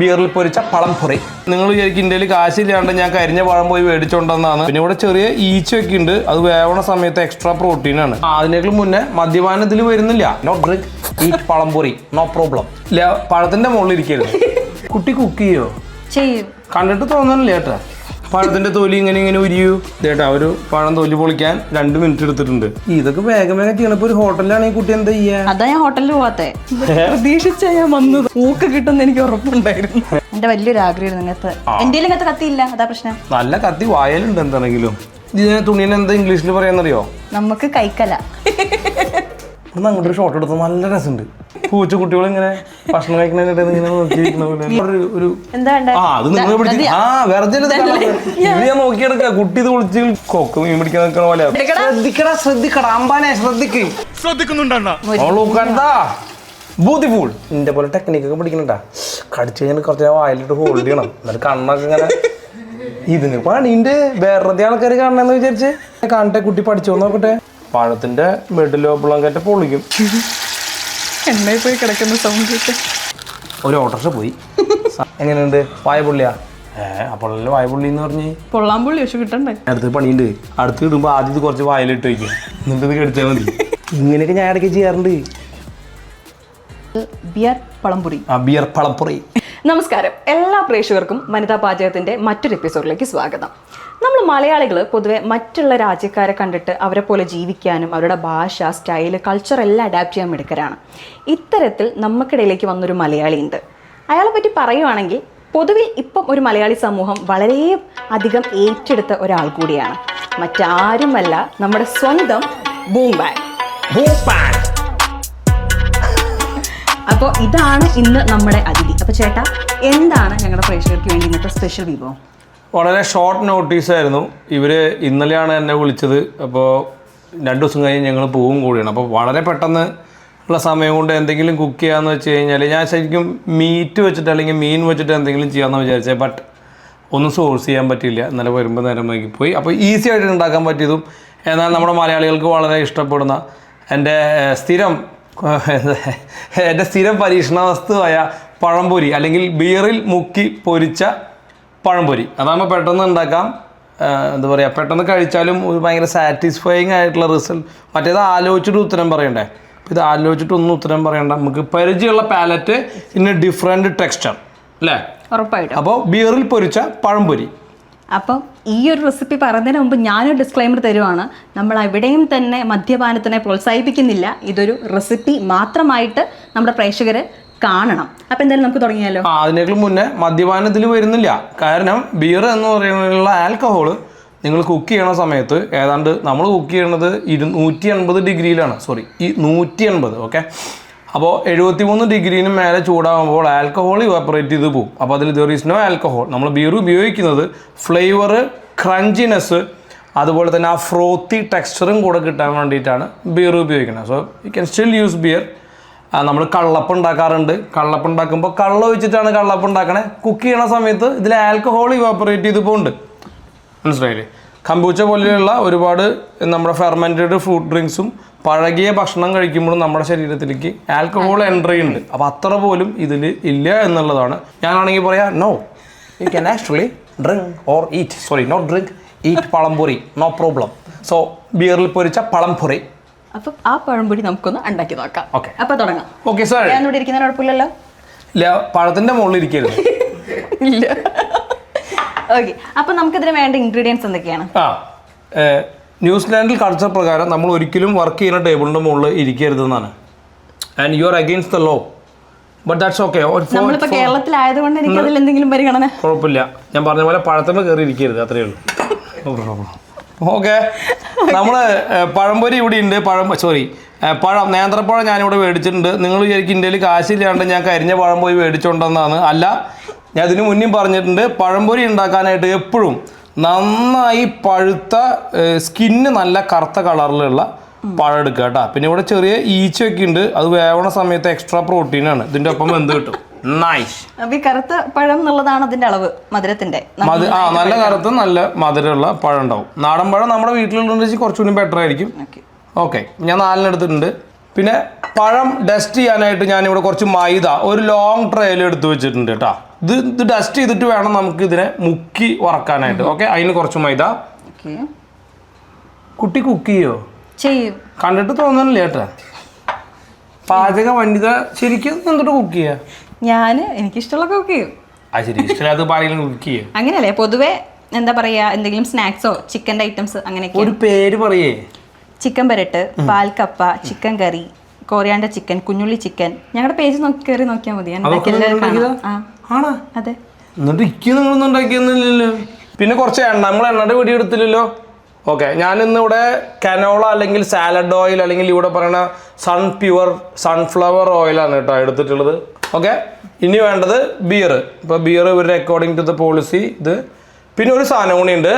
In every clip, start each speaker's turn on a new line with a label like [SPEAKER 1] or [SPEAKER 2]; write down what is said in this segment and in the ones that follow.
[SPEAKER 1] ബിയറിൽ പൊരിച്ച പഴംപൊറി നിങ്ങൾ വിചാരിക്കും ഇന്ത്യയിൽ കാശില്ലാണ്ട് ഞാൻ കരിഞ്ഞ പഴം പോയി മേടിച്ചോണ്ടെന്നാണ്. പിന്നെ ഇവിടെ ചെറിയ ഈച്ചയൊക്കെ ഉണ്ട്. അത് വേവണ സമയത്ത് എക്സ്ട്രാ പ്രോട്ടീൻ ആണ്. അതിനേക്കാൾ അതിനേക്കാളും മുന്നേ മദ്യപാനം ഇതിൽ വരുന്നില്ല. നോ ഡ്രിങ്ക് ഈ പഴംപൊറി നോ പ്രോബ്ലം ഇല്ല പഴത്തിന്റെ മുകളിൽ ഇരിക്കരുത്. കുട്ടി കുക്ക് ചെയ്യോ?
[SPEAKER 2] ചെയ്യും.
[SPEAKER 1] കണ്ടിട്ട് തോന്നണില്ല ചേട്ടാ പഴത്തിന്റെ തൊലി ഇങ്ങനെ ഇങ്ങനെ ഉരിയൂ. ചേട്ടാ ഒരു പഴം തൊലി പൊളിക്കാൻ രണ്ട് മിനിറ്റ് എടുത്തിട്ടുണ്ട്. ഇതൊക്കെ വേഗം വേഗം ചെയ്യണപ്പോ ഒരു ഹോട്ടലിലാണ് ഈ കുട്ടി എന്താ ചെയ്യാ?
[SPEAKER 2] അതാ ഞാൻ ഹോട്ടലിൽ പോവാത്തെ. പ്രതീക്ഷിച്ച ഞാൻ വന്നത്. ഊക്ക് കിട്ടുന്ന എനിക്ക് ഉറപ്പുണ്ടായിരുന്നു. എന്റെ വലിയൊരു ആഗ്രഹം നിങ്ങൾക്ക് എന്റെ ഇങ്ങനത്തെ കത്തിയില്ല അതാ പ്രശ്നം.
[SPEAKER 1] നല്ല കത്തി വായലുണ്ട് എന്താണെങ്കിലും ഇതിനെ തുണീനെന്താ ഇംഗ്ലീഷിൽ പറയാന്നറിയോ?
[SPEAKER 2] നമുക്ക് കൈക്കല
[SPEAKER 1] ഇവിടുന്ന് അങ്ങോട്ട് ഒരു ഷോട്ട് എടുത്തത് നല്ല രസമുണ്ട്. പൂച്ച കുട്ടികൾ ഇങ്ങനെ ഭക്ഷണം കഴിക്കുന്നതിനിടെ ഇങ്ങനെ നോക്കിയിരിക്കുന്ന പോലെ. ഒരു- ഒരു
[SPEAKER 2] എന്താ വേണ്ടേ?
[SPEAKER 1] ആ അത് നിങ്ങൾ പിടിച്ച്
[SPEAKER 2] ഇതാ.
[SPEAKER 1] ആ വെറുതെ അല്ല ഇത് കാണുന്നത്. ഇത് ഞാൻ നോക്കിയെടുക്ക. കുട്ടി ഇത് വിളിച്ച് കൊക്ക് മീൻ പിടിക്കാൻ നിൽക്കണ പോലെ. ശ്രദ്ധിക്കടാ ശ്രദ്ധിക്കടാ. അമ്പാനെ ശ്രദ്ധിക്കും. കണ്ടാ ബ്യൂട്ടിഫുൾ നിന്റെ പോലെ ടെക്നിക്ക് ഒക്കെ പിടിക്കണട്ടാ കടിച്ചു കഴിഞ്ഞാൽ കുറച്ച് നേരം വായിലിട്ട് ഹോൾഡ് ചെയ്യണം. എന്നിട്ട് കണ്ണൊക്കെ ഇങ്ങനെ ഇതിന് പണിന്റെ വേറെ ആൾക്കാർ കാണണമെന്ന് വിചാരിച്ച്. കാണട്ടെ കുട്ടി പഠിച്ചോ നോക്കട്ടെ. പഴത്തിന്റെ മിഡിലോ കയറ്റ പൊളിക്കും
[SPEAKER 2] എണ്ണയിൽ പോയി കിടക്കുന്ന സൗണ്ട്
[SPEAKER 1] ഒരു ഓട്ടർഷ പോയി. എങ്ങനെയുണ്ട്? വായപുള്ളിയാ ഏ അപ്പോഴല്ലേ വായപുള്ളി എന്ന് പറഞ്ഞ്?
[SPEAKER 2] പൊള്ളാമ്പുള്ളി പക്ഷെ കിട്ടണ്ടേ?
[SPEAKER 1] അടുത്ത് പണിയുണ്ട്. അടുത്ത് ഇടുമ്പോൾ ആദ്യം ഇത് കുറച്ച് വായലിട്ട് വയ്ക്കുക എന്നിട്ട് ഇത് കടിച്ചാൽ മതി. ഇങ്ങനെയൊക്കെ ഞാൻ ഇടയ്ക്ക് ചെയ്യാറുണ്ട്.
[SPEAKER 2] ബിയർ പളംപുരി
[SPEAKER 1] ആ ബിയർ പളപ്പുറി
[SPEAKER 2] നമസ്കാരം. എല്ലാ പ്രേക്ഷകർക്കും വനിതാ പാചകത്തിന്റെ മറ്റൊരു എപ്പിസോഡിലേക്ക് സ്വാഗതം. നമ്മൾ മലയാളികൾ പൊതുവെ മറ്റുള്ള രാജ്യക്കാരെ കണ്ടിട്ട് അവരെ പോലെ ജീവിക്കാനും അവരുടെ ഭാഷ സ്റ്റൈൽ കൾച്ചർ എല്ലാം അഡാപ്റ്റ് ചെയ്യാൻ മിടുക്കരാണ്. ഇത്തരത്തിൽ നമുക്കിടയിലേക്ക് വന്നൊരു മലയാളി ഉണ്ട്. അയാളെ പറ്റി പറയുവാണെങ്കിൽ പൊതുവിൽ ഇപ്പം ഒരു മലയാളി സമൂഹം വളരെ അധികം ഏറ്റെടുത്ത ഒരാൾ കൂടിയാണ്. മറ്റാരുമല്ല നമ്മുടെ സ്വന്തം ബൂം ബാഗ് അപ്പോൾ ഇതാണ് ഇന്ന് നമ്മുടെ അതിഥി. അപ്പോൾ ചേട്ടാ എന്താണ് ഞങ്ങളുടെ പ്രേക്ഷകർക്ക് വേണ്ടി ഇന്നത്തെ സ്പെഷ്യൽ വിഭവം?
[SPEAKER 1] വളരെ ഷോർട്ട് നോട്ടീസായിരുന്നു ഇവർ ഇന്നലെയാണ് എന്നെ വിളിച്ചത്. അപ്പോൾ രണ്ട് ദിവസം കഴിഞ്ഞ് ഞങ്ങൾ പോവും കൂടിയാണ്. അപ്പോൾ വളരെ പെട്ടെന്ന് ഉള്ള സമയം കൊണ്ട് എന്തെങ്കിലും കുക്ക് ചെയ്യാമെന്ന് വെച്ച് കഴിഞ്ഞാൽ ഞാൻ ശരിക്കും മീറ്റ് വെച്ചിട്ട് അല്ലെങ്കിൽ മീൻ വെച്ചിട്ട് എന്തെങ്കിലും ചെയ്യാമെന്ന് വിചാരിച്ചത് ബട്ട് ഒന്നും സോഴ്സ് ചെയ്യാൻ പറ്റിയില്ല. ഇന്നലെ വരുമ്പോൾ നേരം പോയി. അപ്പോൾ ഈസി ആയിട്ട് ഉണ്ടാക്കാൻ പറ്റിയതും എന്നാൽ നമ്മുടെ മലയാളികൾക്ക് വളരെ ഇഷ്ടപ്പെടുന്ന എന്റെ സ്ഥിരം എന്റെ സ്ഥിരം പരീക്ഷണ വസ്തുവായ പഴംപൊരി അല്ലെങ്കിൽ ബിയറിൽ മുക്കി പൊരിച്ച പഴംപൊരി. അതാകുമ്പോൾ പെട്ടെന്ന് ഉണ്ടാക്കാം. എന്താ പറയുക പെട്ടെന്ന് കഴിച്ചാലും ഒരു ഭയങ്കര സാറ്റിസ്ഫൈങ് ആയിട്ടുള്ള റിസൾട്ട് മറ്റേത് ആലോചിച്ചിട്ട് ഉത്തരം പറയണ്ടേ? അപ്പോൾ ഇത് ആലോചിച്ചിട്ടൊന്നും ഉത്തരം പറയണ്ട. നമുക്ക് പരിചയമുള്ള പാലറ്റ് ഇന്ന് ഡിഫറെന്റ് ടെക്സ്ചർ അല്ലേ?
[SPEAKER 2] ഉറപ്പായിട്ടും.
[SPEAKER 1] അപ്പോൾ ബിയറിൽ പൊരിച്ച പഴംപൊരി.
[SPEAKER 2] അപ്പം ഈ ഒരു റെസിപ്പി പറയുന്നതിന് മുമ്പ് ഞാനൊരു ഡിസ്ക്ലൈമർ തരുവാണ്. നമ്മൾ എവിടെയും തന്നെ മദ്യപാനത്തിനെ പ്രോത്സാഹിപ്പിക്കുന്നില്ല. ഇതൊരു റെസിപ്പി മാത്രമായിട്ട് നമ്മുടെ പ്രേക്ഷകർ കാണണം. അപ്പൊ എന്തായാലും നമുക്ക് തുടങ്ങിയാലോ?
[SPEAKER 1] അതിനേക്കാൾ മുന്നേ മദ്യപാനത്തിൽ വരുന്നില്ല. കാരണം ബിയർ എന്ന് പറയുന്നതിലുള്ള ആൽക്കഹോൾ നിങ്ങൾ കുക്ക് ചെയ്യണ സമയത്ത് ഏതാണ്ട് നമ്മൾ കുക്ക് ചെയ്യണത് ഇരു നൂറ്റി എൺപത് ഡിഗ്രിയിലാണ്. സോറി ഈ നൂറ്റി എൺപത് ഓക്കെ അപ്പോൾ എഴുപത്തി മൂന്ന് ഡിഗ്രിന് മേലെ ചൂടാകുമ്പോൾ ആൽക്കഹോൾ ഇവാപ്പറേറ്റ് ചെയ്ത് പോകും അപ്പോൾ അതിൽ ദർ ഈസ് നോ ആൽക്കഹോൾ നമ്മൾ ബിയർ ഉപയോഗിക്കുന്നത് ഫ്ലേവർ ക്രഞ്ചിനെസ് അതുപോലെ തന്നെ ആ ഫ്രോത്തി ടെക്സ്ചറും കൂടെ കിട്ടാൻ വേണ്ടിയിട്ടാണ് ബിയർ ഉപയോഗിക്കുന്നത്. So you can still use beer നമ്മൾ കള്ളപ്പം ഉണ്ടാക്കാറുണ്ട്. കള്ളപ്പം ഉണ്ടാക്കുമ്പോൾ കള്ള ഒഴിച്ചിട്ടാണ് കള്ളപ്പം ഉണ്ടാക്കണേ. കുക്ക് ചെയ്യണ സമയത്ത് ഇതിൽ ആൽക്കഹോൾ ഇവാപ്പറേറ്റ് ചെയ്ത് പോകുന്നുണ്ട് മനസ്സിലായില്ലേ? കമ്പൂച്ച പോലെയുള്ള ഒരുപാട് നമ്മുടെ ഫെർമെന്റഡ് ഫ്രൂട്ട് ഡ്രിങ്ക്സും പഴകിയ ഭക്ഷണം കഴിക്കുമ്പോഴും നമ്മുടെ ശരീരത്തിലേക്ക് ആൽക്കഹോൾ എൻട്രി ചെയ്യുന്നുണ്ട്. അപ്പോൾ അത്ര പോലും ഇതിൽ ഇല്ല എന്നുള്ളതാണ്. ഞാനാണെങ്കിൽ പറയാ no you can actually drink or eat sorry not drink eat pazhampori no problem so ബിയറിൽ പൊരിച്ച പഴംപൊറി
[SPEAKER 2] അപ്പം ആ പഴംപൊടി നമുക്കൊന്ന് ഉണ്ടാക്കി നോക്കാം.
[SPEAKER 1] ഓക്കെ.
[SPEAKER 2] അപ്പൊ തുടങ്ങാം.
[SPEAKER 1] Okay sir.
[SPEAKER 2] ഞാൻ ഇവിടെ ഇരിക്കുന്ന കുഴപ്പമില്ലല്ലോ
[SPEAKER 1] ഇല്ല പഴത്തിന്റെ മുകളിൽ ഇരിക്കരുത്.
[SPEAKER 2] ഇല്ല. ഓക്കെ നമുക്ക് നമുക്കിതിന് വേണ്ട ഇൻഗ്രീഡിയൻസ് എന്തൊക്കെയാണ്?
[SPEAKER 1] ആ ന്യൂസിലാൻഡിൽ കൾച്ചർ പ്രകാരം നമ്മൾ ഒരിക്കലും വർക്ക് ചെയ്യുന്ന ടേബിളിന്റെ മുകളിൽ ഇരിക്കരുതെന്നാണ്. And you are against the law but that's okay
[SPEAKER 2] നമ്മളിപ്പോൾ കേരളത്തിലായതുകൊണ്ട് എനിക്ക് അതിൽ എന്തെങ്കിലും പരിഗണന?
[SPEAKER 1] കുഴപ്പമില്ല. ഞാൻ പറഞ്ഞ പോലെ പഴത്തമ്മ കയറി ഇരിക്കരുത് അത്രയേ ഉള്ളൂ. ഓക്കെ. നമ്മൾ പഴംപൊരി ഇവിടെ ഉണ്ട് പഴം സോറി പഴം നേന്ത്രപ്പഴം ഞാനിവിടെ മേടിച്ചിട്ടുണ്ട്. നിങ്ങൾ വിചാരിക്കും ഇന്ത്യയിൽ കാശില്ലാണ്ട് ഞാൻ കരിഞ്ഞ പഴം പോയി മേടിച്ചുകൊണ്ടെന്നാണ് അല്ല ഞാൻ ഇതിനു മുന്നേ പറഞ്ഞിട്ടുണ്ട് പഴംപൊരി ഉണ്ടാക്കാനായിട്ട് എപ്പോഴും നന്നായി പഴുത്ത സ്കിന്ന് നല്ല കറുത്ത കളറിലുള്ള പഴം എടുക്കുക കേട്ടോ. പിന്നെ ഇവിടെ ചെറിയ ഈച്ചയൊക്കെ ഉണ്ട്. അത് വേവണ സമയത്ത് എക്സ്ട്രാ പ്രോട്ടീനാണ്. ഇതിന്റെ ഒപ്പം എന്ത് കിട്ടും. നൈസ്
[SPEAKER 2] അപ്പം ഈ കറുത്ത പഴം എന്നുള്ളതാണ് അതിന്റെ അളവ് മധുരത്തിന്റെ.
[SPEAKER 1] ആ നല്ല കറുത്ത് നല്ല മധുരമുള്ള പഴം ഉണ്ടാവും നാടൻ പഴം നമ്മുടെ വീട്ടിലുണ്ടെന്ന് കുറച്ചുകൂടി ബെറ്റർ ആയിരിക്കും.
[SPEAKER 2] ഓക്കെ
[SPEAKER 1] ഞാൻ നാലിനെടുത്തിട്ടുണ്ട് പിന്നെ പഴം ഡസ്റ്റ് ചെയ്യാനായിട്ട് ഞാൻ ഇവിടെ കുറച്ച് മൈദ ഒരു ലോങ് ട്രയൽ എടുത്തു വെച്ചിട്ടുണ്ട് കേട്ടോ. ഇത് ഇത് ഡസ്റ്റ് ചെയ്തിട്ട് വേണം നമുക്ക് ഇതിനെ മുക്കി വറക്കാനായിട്ട്. ഓക്കെ അതിന് കുറച്ച് മൈദ. കുട്ടി കുക്ക് ചെയ്യോ?
[SPEAKER 2] ചെയ്യും.
[SPEAKER 1] കണ്ടിട്ട് തോന്നണില്ല ചേട്ടാ പാചക വനിത ശരിക്കും എന്നിട്ട് കുക്ക് ചെയ്യുക
[SPEAKER 2] ഞാൻ എനിക്കിഷ്ടമുള്ള കുക്ക് ചെയ്യും
[SPEAKER 1] ആ ശരി. ഇഷ്ടമില്ലാത്ത പാടികളും കുക്ക് ചെയ്യുക
[SPEAKER 2] അങ്ങനെയല്ലേ പൊതുവെ എന്താ പറയാ എന്തെങ്കിലും സ്നാക്സോ ചിക്കന്റെ ഐറ്റംസ് അങ്ങനെയൊക്കെ
[SPEAKER 1] ഒരു പേര് പറയേ.
[SPEAKER 2] ചിക്കൻ പെരട്ട് പാൽക്കപ്പ ചിക്കൻ കറി കോറിയാണ്ട ചിക്കൻ കുഞ്ഞുള്ളി ചിക്കൻ ഞങ്ങളുടെ പേജ് നോക്കി കയറി നോക്കിയാൽ മതി. ഞാൻ
[SPEAKER 1] അതൊക്കെ
[SPEAKER 2] ഉണ്ടാക്കിയത്
[SPEAKER 1] നിങ്ങൾ ഉണ്ടാക്കിയതാ? ആണോ?
[SPEAKER 2] അതെ.
[SPEAKER 1] എന്നിട്ട് ഇക്ക് നിങ്ങളൊന്നും ഉണ്ടാക്കിയൊന്നുമില്ലല്ലോ. പിന്നെ കുറച്ച് എണ്ണ. നമ്മൾ എണ്ണയുടെ വീഡിയോ എടുത്തില്ലല്ലോ. ഓക്കെ ഞാൻ ഇന്ന് ഇവിടെ കനോള അല്ലെങ്കിൽ സാലഡ് ഓയിൽ അല്ലെങ്കിൽ ഇവിടെ പറയുന്ന സൺ പ്യുവർ സൺഫ്ലവർ ഓയിലാണ് കേട്ടോ എടുത്തിട്ടുള്ളത്. ഓക്കെ ഇനി വേണ്ടത് ബിയർ ഇപ്പോൾ ബിയർ ഇവരുടെ അക്കോർഡിംഗ് ടു ദ പോളിസി ഇത്. പിന്നെ ഒരു സാധനം കൂടി ഉണ്ട്.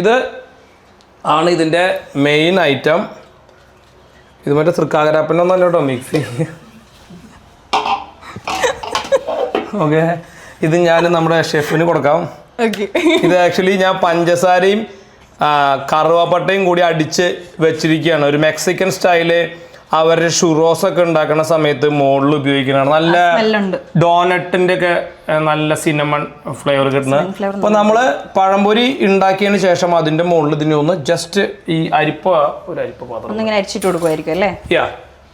[SPEAKER 1] ഇത് ആണ് ഇതിന്റെ മെയിൻ ഐറ്റം ഇത് മറ്റേ തൃക്കാകരാപ്പനൊന്നും അല്ല കേട്ടോ മിക്സി ഓക്കെ ഇത് ഞാൻ നമ്മുടെ ഷെഫിന് കൊടുക്കാം.
[SPEAKER 2] ഓക്കെ
[SPEAKER 1] ഇത് ആക്ച്വലി ഞാൻ പഞ്ചസാരയും കറുവാപ്പട്ടയും കൂടി അടിച്ച് വെച്ചിരിക്കുകയാണ്. ഒരു മെക്സിക്കൻ സ്റ്റൈൽ അവരുടെ ഷുറോസ് ഒക്കെ ഉണ്ടാക്കുന്ന സമയത്ത് മോളിൽ ഉപയോഗിക്കുന്നതാണ് നല്ല ഡോനട്ടിന്റെ ഒക്കെ നല്ല സിനമൺ ഫ്ലേവർ കിട്ടുന്നത് അപ്പൊ നമ്മൾ പഴംപൊരി ഉണ്ടാക്കിയതിന് ശേഷം അതിന്റെ മുകളിൽ ഇതിനെ ഒന്ന് ജസ്റ്റ് ഈ അരിപ്പ ഒരു അരിപ്പ പാത്രം
[SPEAKER 2] ഇങ്ങനെ അരിച്ചിട്ട് കൊടുക്കുമായിരിക്കും അല്ലേ?
[SPEAKER 1] യാ.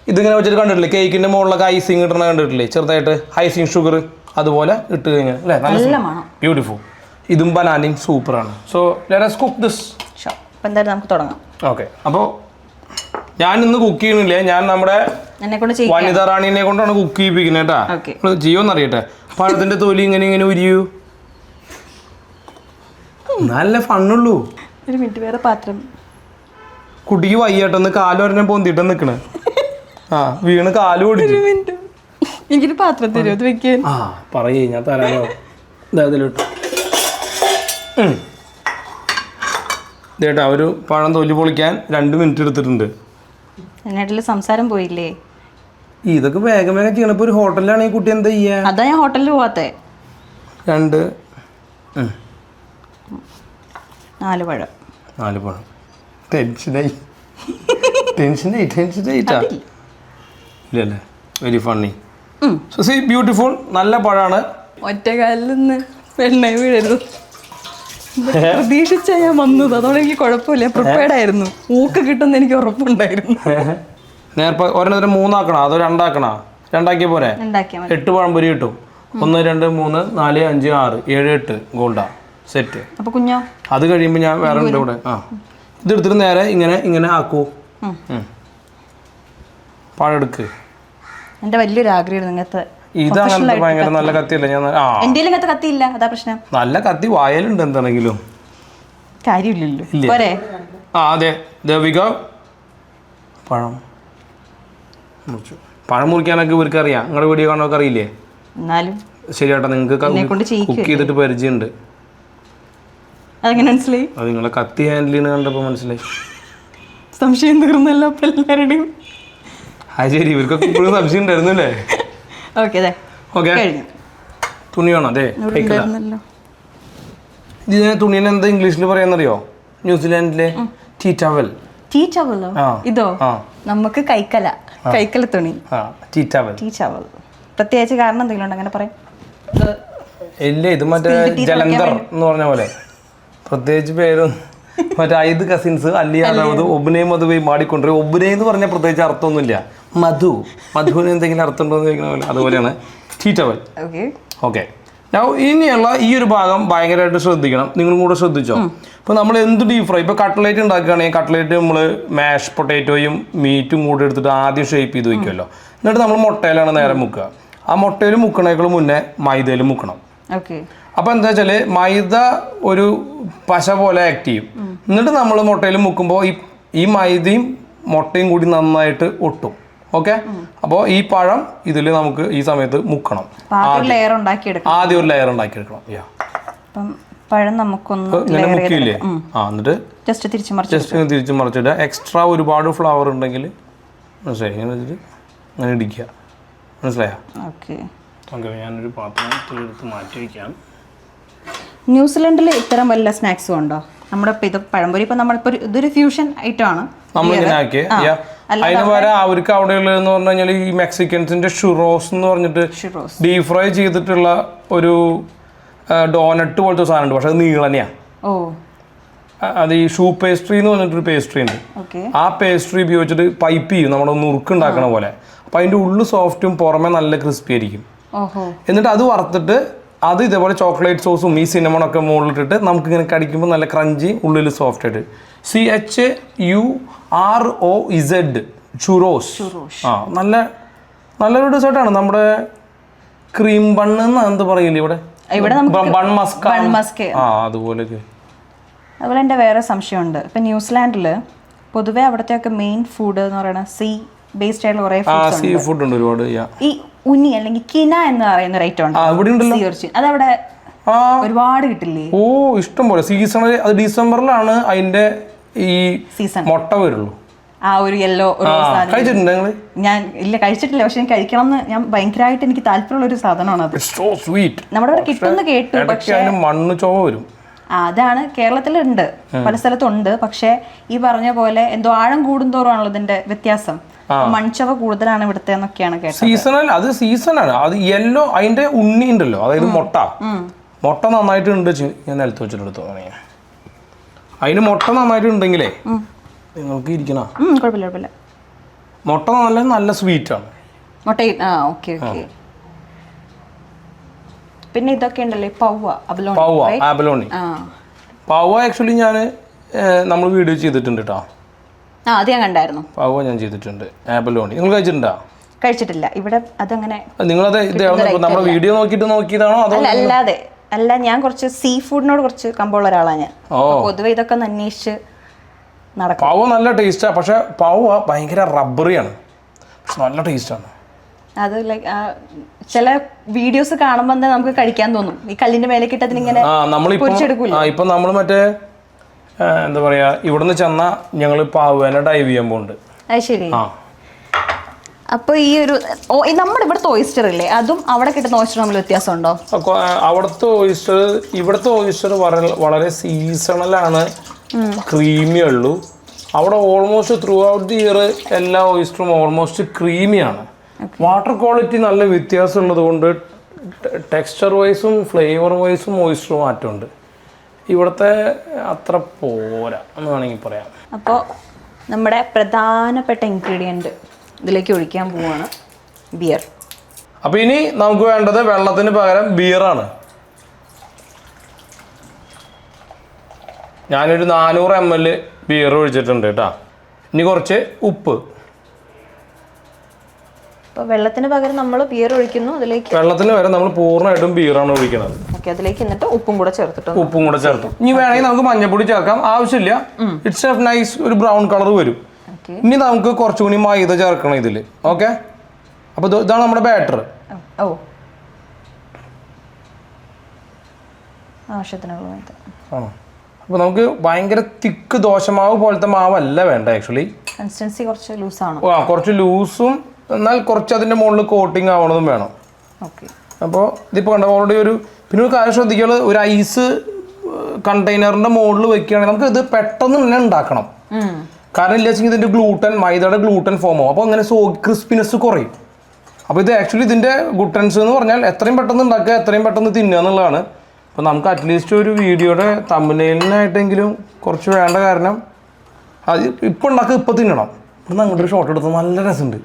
[SPEAKER 1] ഇതിങ്ങനെ വെച്ചിട്ട് കണ്ടിട്ടില്ലേ? കേക്കിന്റെ മുകളിലൊക്കെ ഐസിങ് ഇടണ കണ്ടിട്ടില്ലേ? ചെറുതായിട്ട് ഐസിങ് ഷുഗർ അതുപോലെ ഇട്ട് കഴിഞ്ഞാൽ അല്ലേ? നല്ല ബ്യൂട്ടിഫുൾ ഇതും ബനാനയും സൂപ്പറാണ് so let's cook this
[SPEAKER 2] show appam എന്തായാലും നമുക്ക് തുടങ്ങാം.
[SPEAKER 1] ഓക്കെ അപ്പോൾ ഞാൻ ഇന്ന് കുക്ക് ചെയ്യണില്ലേ ഞാൻ നമ്മുടെ വനിതാ റാണീനെ കൊണ്ടാണ് കുക്ക് ചെയ്യിപ്പിക്കുന്നത് കേട്ടാ. ജിയോന്ന് അറിയട്ടെ. പഴത്തിന്റെ തൊലി ഇങ്ങനെ ഇങ്ങനെ ഉരിയൂ. നല്ല ഫണ്ണുള്ളൂ.
[SPEAKER 2] ഒരു മിനിറ്റ് വേറെ പാത്രം.
[SPEAKER 1] കുട്ടിക്ക് വയ്യാട്ടെന്ന് കാൽ ഒരെണ്ണം പൊന്തിട്ട് നിക്കണ്. ആ വീണ് കാലു ഓടിച്ചു
[SPEAKER 2] എനിക്കൊരു പാത്രം തരുമോ? അത് വെക്കാൻ
[SPEAKER 1] ആ പറയേ ഞാൻ തരാനോ ഇതിലോട്ട്. ഇതേട്ടാ ഒരു പഴം തൊലി പൊളിക്കാൻ രണ്ട് മിനിറ്റ് എടുത്തിട്ടുണ്ട്.
[SPEAKER 2] എന്നിട്ടിൽ സംസാരം പോയില്ലേ?
[SPEAKER 1] ഇതൊക്കെ വേഗം വേഗം ചെയ്യണം. ഇപ്പോൾ ഒരു ഹോട്ടലിലാണ് ഈ കുട്ടി എന്താ ചെയ്യാ?
[SPEAKER 2] അതാ ഞാൻ ഹോട്ടലിൽ പോവാത്തെ.
[SPEAKER 1] രണ്ട്
[SPEAKER 2] നാല് പഴം.
[SPEAKER 1] നാല് പഴം. ടെൻഷനായി ടെൻഷനായി ടെൻഷനായിട്ടാ ഇല്ലല്ലേ? Very funny. So see beautiful നല്ല പഴമാണ്
[SPEAKER 2] ഒറ്റ കാലിൽ നിന്ന് വെണ്ണ വീഴരുത്. പ്രതീക്ഷിച്ച ഞാൻ വന്നത്. അതോടെ എനിക്ക് കുഴപ്പമില്ല. പ്രിപ്പയർഡ് ആയിരുന്നു. ഊക്ക് കിട്ടുന്ന എനിക്ക് ഉറപ്പുണ്ടായിരുന്നു.
[SPEAKER 1] നേരത്തെ ഒരെണ്ണത്തിന് മൂന്നാക്കണോ? അതോ രണ്ടാക്കണോ? രണ്ടാക്കിയ പോരെ? എട്ട് പഴംപൊരി കിട്ടും. ഒന്ന് രണ്ട് മൂന്ന് നാല് അഞ്ച് ആറ് ഏഴ് എട്ട് ഗോൾഡാ സെറ്റ്
[SPEAKER 2] അപ്പൊ കുഞ്ഞോ?
[SPEAKER 1] അത് കഴിയുമ്പോൾ ഞാൻ വേറെ ഉണ്ട് ഇവിടെ ആ. ഇതെടുത്തിട്ട് നേരെ ഇങ്ങനെ ഇങ്ങനെ ആക്കൂ. പഴം എടുക്ക്
[SPEAKER 2] എന്റെ വലിയൊരു ആഗ്രഹമായിരുന്നു ഇങ്ങനത്തെ
[SPEAKER 1] ഇത് അങ്ങനത്തെ ഭയങ്കര നല്ല കത്തിയല്ല? ഞാൻ ആ.
[SPEAKER 2] എന്റെ ഇങ്ങനത്തെ കത്തിയില്ല. അതാ പ്രശ്നം.
[SPEAKER 1] നല്ല കത്തി വായലുണ്ട് എന്താണെങ്കിലും
[SPEAKER 2] കാര്യമില്ലല്ലോ. പോരെ.
[SPEAKER 1] ആ അതെ. ദേവിക പഴം. മുറിച്ചു. പഴം മുറിക്കാനൊക്കെ ഇവർക്ക് അറിയാം. നിങ്ങളുടെ വീഡിയോ കാണുന്നവർക്ക് അറിയില്ലേ?
[SPEAKER 2] എന്നാലും
[SPEAKER 1] ചേട്ടാ നിങ്ങൾക്ക്? കുക്ക് ചെയ്തിട്ട് പരിചയമുണ്ട്.
[SPEAKER 2] അതെങ്ങനെ മനസ്സിലായി?
[SPEAKER 1] അത് നിങ്ങളെ കത്തി ഹാൻഡിൽ ചെയ്യുന്ന കണ്ടപ്പോൾ മനസ്സിലായി.
[SPEAKER 2] സംശയം തീർന്നല്ലോ അപ്പൊ എല്ലാവരുടെയും
[SPEAKER 1] ആ ശരി ഇവർക്കൊക്കെ ഇപ്പോഴും സംശയം ഉണ്ടായിരുന്നു അല്ലേ?
[SPEAKER 2] ഓക്കെ
[SPEAKER 1] ഓക്കെ തുണി വേണം? അതെ ഇതിനെ തുണീനെ എന്താ ഇംഗ്ലീഷിൽ പറയാന്നറിയോ? ന്യൂസിലാൻഡിലെ ടീ ടവൽ.
[SPEAKER 2] ടീ
[SPEAKER 1] ടവലോ?
[SPEAKER 2] ഇതോ? നമുക്ക് കൈക്കല. കൈക്കല തുണി.
[SPEAKER 1] Tea towel.
[SPEAKER 2] Tea towel. പ്രത്യേകിച്ച് കാരണം എന്തെങ്കിലും ഉണ്ടോ? അങ്ങനെ പറയാം.
[SPEAKER 1] ഇല്ല ഇത് മറ്റേ ജലന്ധർ എന്ന് പറഞ്ഞ പോലെ. പ്രത്യേകിച്ച് പേരും മറ്റേ ഐത് കസിൻസ് അല്ലി അതാവത് ഒബിനെയും മധുവയും മാടിക്കൊണ്ടുവരും ഒബിനെ എന്ന് പറഞ്ഞാൽ പ്രത്യേകിച്ച് അർത്ഥമൊന്നുമില്ല. മധു. മധുവിന് എന്തെങ്കിലും അർത്ഥം ഉണ്ടോ എന്ന് ചോദിക്കുന്ന പോലെ അതുപോലെയാണ്. ടീ ടവൽ
[SPEAKER 2] ഓക്കെ
[SPEAKER 1] ഇനിയുള്ള ഈ ഒരു ഭാഗം ഭയങ്കരമായിട്ട് ശ്രദ്ധിക്കണം. നിങ്ങളും കൂടെ ശ്രദ്ധിച്ചോ? ഇപ്പോൾ നമ്മൾ എന്ത് ഡീപ് ഫ്രൈ ഇപ്പോൾ കട്ട്ലേറ്റ് ഉണ്ടാക്കുകയാണെങ്കിൽ കട്ട്ലേറ്റ് നമ്മൾ മാഷ് പൊട്ടാറ്റോയും മീറ്റും കൂടെ എടുത്തിട്ട് ആദ്യം ഷേപ്പ് ചെയ്ത് വെക്കുമല്ലോ. എന്നിട്ട് നമ്മൾ മുട്ടയിലാണ് നേരെ മുക്കുക. ആ മുട്ടയിൽ മുക്കണേക്കാൾ മുന്നേ മൈദയിൽ മുക്കണം. അപ്പോൾ എന്താ വെച്ചാൽ മൈദ ഒരു പശ പോലെ ആക്ട് ചെയ്യും. എന്നിട്ട് നമ്മൾ മുട്ടയിൽ മുക്കുമ്പോൾ ഈ ഈ മൈദയും മുട്ടയും കൂടി നന്നായിട്ട് ഒട്ടും. ഓക്കെ അപ്പോൾ ഈ പഴം ഇതിൽ നമുക്ക് ഈ സമയത്ത് മുക്കണം.
[SPEAKER 2] ആദ്യം. ലെയർ
[SPEAKER 1] ആദ്യം ഒരു ലെയർ ഉണ്ടാക്കിയെടുക്കണം. യാ
[SPEAKER 2] പഴം നമുക്കൊന്ന്
[SPEAKER 1] ഇങ്ങനെ മുക്കിയില്ലേ? ആ എന്നിട്ട്
[SPEAKER 2] ജസ്റ്റ് തിരിച്ചു മറിച്ച്
[SPEAKER 1] ജസ്റ്റ് തിരിച്ച് മറിച്ചിട്ട് എക്സ്ട്രാ ഒരുപാട് ഫ്ലവർ ഉണ്ടെങ്കിൽ മനസ്സിലായി? ഇങ്ങനെ വെച്ചിട്ട് അങ്ങനെ ഇടിക്കുക. മനസ്സിലായോ?
[SPEAKER 2] ഓക്കെ
[SPEAKER 1] ഓക്കെ ഞാനൊരു പാത്രം എടുത്ത് മാറ്റി വയ്ക്കാം
[SPEAKER 2] ന്യൂസിലൻഡിൽ ഇത്തരം വല്ല സ്നാക്സും ഉണ്ടോ? നമ്മുടെ ഇത് പഴംപൊരി ഇപ്പൊ നമ്മളിപ്പോ ഇതൊരു ഫ്യൂഷൻ ഐറ്റം ആണ്.
[SPEAKER 1] നമ്മളിങ്ങനെ അതിന് വരെ അവർക്ക് അവിടെയുള്ളതെന്ന് പറഞ്ഞു കഴിഞ്ഞാൽ ഈ മെക്സിക്കൻസിന്റെ ഷുറോസ് എന്ന് പറഞ്ഞിട്ട് ഡീപ് ഫ്രൈ ചെയ്തിട്ടുള്ള ഒരു ഡോനട്ട് പോലത്തെ സാധനം ഉണ്ട് പക്ഷെ അത് നീളനെയാ
[SPEAKER 2] ഓ.
[SPEAKER 1] അത് ഈ ഷൂ പേസ്ട്രി എന്ന് പറഞ്ഞിട്ടൊരു പേസ്ട്രി ഉണ്ട്. ആ പേസ്ട്രി ഉപയോഗിച്ചിട്ട് പൈപ്പ് ചെയ്യും. നമ്മുടെ നുറുക്ക് ഉണ്ടാക്കണ പോലെ. അപ്പം അതിന്റെ ഉള്ളു സോഫ്റ്റും പുറമെ നല്ല ക്രിസ്പി ആയിരിക്കും. എന്നിട്ട് അത് വറുത്തിട്ട് അത് ഇതേപോലെ ചോക്ലേറ്റ് സോസും ഈ സിനിമണൊക്കെ മുകളിലിട്ടിട്ട് നമുക്ക് ഇങ്ങനെ കടിക്കുമ്പോൾ നല്ല ക്രഞ്ചി ഉള്ളിൽ സോഫ്റ്റ് ആയിട്ട്. C H U R O Z churros ആ നല്ല നല്ലൊരു ഡെസേർട്ടാണ് നമ്മുടെ ക്രീം ബണ്ണ് എന്ന് എന്ത് പറയില്ല ഇവിടെ? ബൺ മസ്ക ആ അതുപോലെയൊക്കെ.
[SPEAKER 2] അതുപോലെ എന്റെ വേറെ സംശയമുണ്ട്. ഇപ്പം ന്യൂസിലാൻഡിൽ പൊതുവേ അവിടത്തെയൊക്കെ മെയിൻ ഫുഡ് എന്ന് പറയുന്നത് സീ ബേസ്ഡ് ആയിട്ടുള്ള കുറേ
[SPEAKER 1] സീ ഫുഡ് ഉണ്ട്. ഒരുപാട്.
[SPEAKER 2] ഈ ഉന്നി അല്ലെങ്കിൽ കിന എന്ന് പറയുന്ന ഒരു ഐറ്റം ഉണ്ട്. അതവിടെ ഒരുപാട് കിട്ടില്ലേ?
[SPEAKER 1] ഓ ഇഷ്ടം പോലെ. സീസണൽ അത് ഡിസംബറിലാണ് അതിന്റെ ഈ
[SPEAKER 2] സീസൺ
[SPEAKER 1] മുട്ട വരുള്ളൂ.
[SPEAKER 2] ആ ഒരു യെല്ലോ
[SPEAKER 1] കഴിച്ചിട്ടുണ്ട്
[SPEAKER 2] ഞാൻ ഇല്ല കഴിച്ചിട്ടില്ല. പക്ഷെ എനിക്ക് കഴിക്കണം എന്ന് ഞാൻ ഭയങ്കരമായിട്ട് എനിക്ക് താല്പര്യമുള്ള ഒരു സാധനമാണ് അത്.
[SPEAKER 1] സോ സ്വീറ്റ്
[SPEAKER 2] നമ്മുടെ അവിടെ കിട്ടുമെന്ന് കേട്ടു
[SPEAKER 1] പക്ഷേ മണ്ണ് ചോവ വരും.
[SPEAKER 2] അതാണ് കേരളത്തിലുണ്ട്. പല സ്ഥലത്തുണ്ട്. പക്ഷേ ഈ പറഞ്ഞ പോലെ എന്തോ ആഴം കൂടുന്തോറുമാണല്ലോ ഇതിന്റെ വ്യത്യാസം. മൺചവ കൂടുതലാണ് ഇവിടുത്തെ എന്നൊക്കെയാണ് കേട്ടത്.
[SPEAKER 1] സീസണൽ അത് സീസണാണ് അത് യെല്ലോ അതിന്റെ ഉണ്ണി ഉണ്ടല്ലോ. അതായത് മുട്ട. മുട്ട നന്നായിട്ട് ഉണ്ട് ഞാൻ നിലത്ത് വെച്ചിട്ടെടുത്തു അതിന് മുട്ട നന്നായിട്ട് ഉണ്ടെങ്കിലേ നിങ്ങൾക്ക് ഇരിക്കണ?
[SPEAKER 2] കുഴപ്പമില്ല
[SPEAKER 1] മുട്ട നല്ല നല്ല സ്വീറ്റ് ആണ്.
[SPEAKER 2] മുട്ട ആ ഓക്കെ ഓക്കെ പിന്നെ ഇതൊക്കെ ഉണ്ടല്ലേ പൗവ അബലോണി
[SPEAKER 1] പൗവ ആബലോണി
[SPEAKER 2] ആ.
[SPEAKER 1] പൗവ ആക്ച്വലി ഞാൻ നമ്മൾ വീഡിയോ ചെയ്തിട്ടുണ്ട് കേട്ടോ
[SPEAKER 2] ആ അത് ഞാൻ കണ്ടായിരുന്നു.
[SPEAKER 1] പാവോ ഞാൻ ചെയ്തിട്ടുണ്ട്. ആബലോണി നിങ്ങൾ കഴിച്ചിട്ടുണ്ടോ?
[SPEAKER 2] കഴിച്ചിട്ടില്ല. ഇവിടെ അതങ്ങനെ
[SPEAKER 1] നിങ്ങളത് ഇത് നമ്മുടെ വീഡിയോ നോക്കിയിട്ട് നോക്കിയതാണോ? അതോ
[SPEAKER 2] അല്ല അല്ലാതെ. അല്ല ഞാൻ കുറച്ച് സീ ഫുഡിനോട് കുറച്ച് കമ്പുള്ള ഒരാളാണ് ഞാൻ.
[SPEAKER 1] ഓ.
[SPEAKER 2] പൊതുവെ ഇതൊക്കെ ഒന്ന് അന്വേഷിച്ച് നടക്കും.
[SPEAKER 1] പാവോ നല്ല ടേസ്റ്റാ. പക്ഷെ പാവോ ഭയങ്കര റബ്ബറിയാണ്. പക്ഷെ നല്ല ടേസ്റ്റാണ്.
[SPEAKER 2] അത് ലൈക്ക് ചില വീഡിയോസ് കാണുമ്പോൾ തന്നെ നമുക്ക് കഴിക്കാൻ തോന്നും. ഈ കല്ലിന്റെ മേലെ കിട്ടതിനിങ്ങനെ
[SPEAKER 1] ആ നമ്മളിപ്പോ
[SPEAKER 2] പൊരിച്ചെടുക്കൂലേ?
[SPEAKER 1] ആ ഇപ്പൊ നമ്മൾ മറ്റേ എന്താ പറയാ ഇവിടുന്ന് ചെന്ന ഞങ്ങൾ പാവേന ഡൈവ് ചെയ്യാൻ പോകുന്നുണ്ട്
[SPEAKER 2] ശരി.
[SPEAKER 1] ആ.
[SPEAKER 2] അപ്പൊ ഈ ഒരു നമ്മുടെ ഇവിടുത്തെ ഓയിസ്റ്റർ ഇല്ലേ? അതും അവിടെ കിട്ടുന്ന ഓയിസ്റ്റർ തമ്മിൽ വ്യത്യാസം
[SPEAKER 1] ഉണ്ടോ ആ, അവിടുത്തെ ഓയിസ്റ്റർ ഇവിടുത്തെ ഓയിസ്റ്റർ വളരെ സീസണൽ ആണ്. ക്രീമി ഉള്ളൂ. അവിടെ almost through out the year എല്ലാ ഓയിസ്റ്ററും ഓൾമോസ്റ്റ് ക്രീമിയാണ് വാട്ടർ ക്വാളിറ്റി നല്ല വ്യത്യാസം ഉള്ളത് കൊണ്ട് ടെക്സ്ചർ വൈസും ഫ്ലേവർ വൈസും ഓയിസ്റ്റർ മാറ്റമുണ്ട്. ഇവിടുത്തെ അത്ര പോരാ എന്ന് വേണമെങ്കിൽ പറയാം.
[SPEAKER 2] അപ്പോൾ നമ്മുടെ പ്രധാനപ്പെട്ട ഇൻഗ്രീഡിയന്റ് ഇതിലേക്ക് ഒഴിക്കാൻ പോവാണ് ബിയർ
[SPEAKER 1] അപ്പൊ ഇനി നമുക്ക് വേണ്ടത് വെള്ളത്തിന് പകരം ബിയറാണ് ഞാനൊരു നാനൂറ് എം എൽ ബിയർ ഒഴിച്ചിട്ടുണ്ട് കേട്ടോ. ഇനി കുറച്ച് ഉപ്പ്.
[SPEAKER 2] അപ്പോൾ വെള്ളത്തിന് പകരം നമ്മൾ ബിയർ ഒഴിക്കുന്നു. അതിലേക്ക്
[SPEAKER 1] വെള്ളത്തിന് പകരം നമ്മൾ പൂർണമായിട്ടും ബിയറാണ് ഒഴിക്കുന്നത്.
[SPEAKER 2] ഓക്കെ അതിലേക്ക് എന്നിട്ട് ഉപ്പും കൂടെ ചേർത്തിട്ട്
[SPEAKER 1] ഉപ്പും കൂടെ ചേർത്തു. ഇനി വേണമെങ്കിൽ നമുക്ക് മഞ്ഞപ്പൊടി ചേർക്കാം. ആവശ്യമില്ല. ഇറ്റ്സ് നൈസ് ഒരു ബ്രൗൺ കളർ വരും. ഇനി നമുക്ക് കുറച്ചുകൂടി മൈദ ചേർക്കണം ഇതിൽ ഓക്കെ അപ്പോൾ ഇതാണ് നമ്മുടെ ബാറ്റർ
[SPEAKER 2] ഓ ആവശ്യത്തിനുള്ള മൈദ.
[SPEAKER 1] ആണോ? അപ്പോൾ നമുക്ക് ഭയങ്കര തിക്ക് ദോശമാവ് പോലത്തെ മാവല്ല വേണ്ട ആക്ച്വലി
[SPEAKER 2] കൺസിസ്റ്റൻസി കുറച്ച് ലൂസാണ്
[SPEAKER 1] ആ കുറച്ച് ലൂസും എന്നാൽ കുറച്ച് അതിന്റെ മുകളിൽ കോട്ടിങ് ആവണതും വേണം.
[SPEAKER 2] ഓക്കെ
[SPEAKER 1] അപ്പോൾ ഇതിപ്പോൾ കണ്ടോ ഓൾറെഡി ഒരു പിന്നെ ഒരു കാര്യം ശ്രദ്ധിക്കുക ഒരു ഐസ് കണ്ടെയ്നറിന്റെ മുകളിൽ വെക്കുകയാണെങ്കിൽ നമുക്ക് ഇത് പെട്ടെന്ന് തന്നെ ഉണ്ടാക്കണം. കാരണം ഇല്ല വെച്ചെങ്കിൽ ഇതിന്റെ ഗ്ലൂട്ടൻ മൈദയുടെ ഗ്ലൂട്ടൻ ഫോമോ ആവും. അപ്പോൾ അങ്ങനെ സോ ക്രിസ്പിനെസ് കുറയും. അപ്പോൾ ഇത് ആക്ച്വലി ഇതിന്റെ ഗുട്ടൻസ് എന്ന് പറഞ്ഞാൽ എത്രയും പെട്ടെന്ന് ഉണ്ടാക്കുക എത്രയും പെട്ടെന്ന് തിന്നുക എന്നുള്ളതാണ്. അപ്പോൾ നമുക്ക് അറ്റ്ലീസ്റ്റ് ഒരു വീഡിയോയുടെ തമ്മിലേലിനായിട്ടെങ്കിലും കുറച്ച് വേണ്ട കാരണം അത് ഇപ്പം ഉണ്ടാക്കുക ഇപ്പം തിന്നണം. ഇവിടെ അങ്ങോട്ട് ഒരു ഷോട്ട് എടുത്ത് നല്ല രസമുണ്ട്.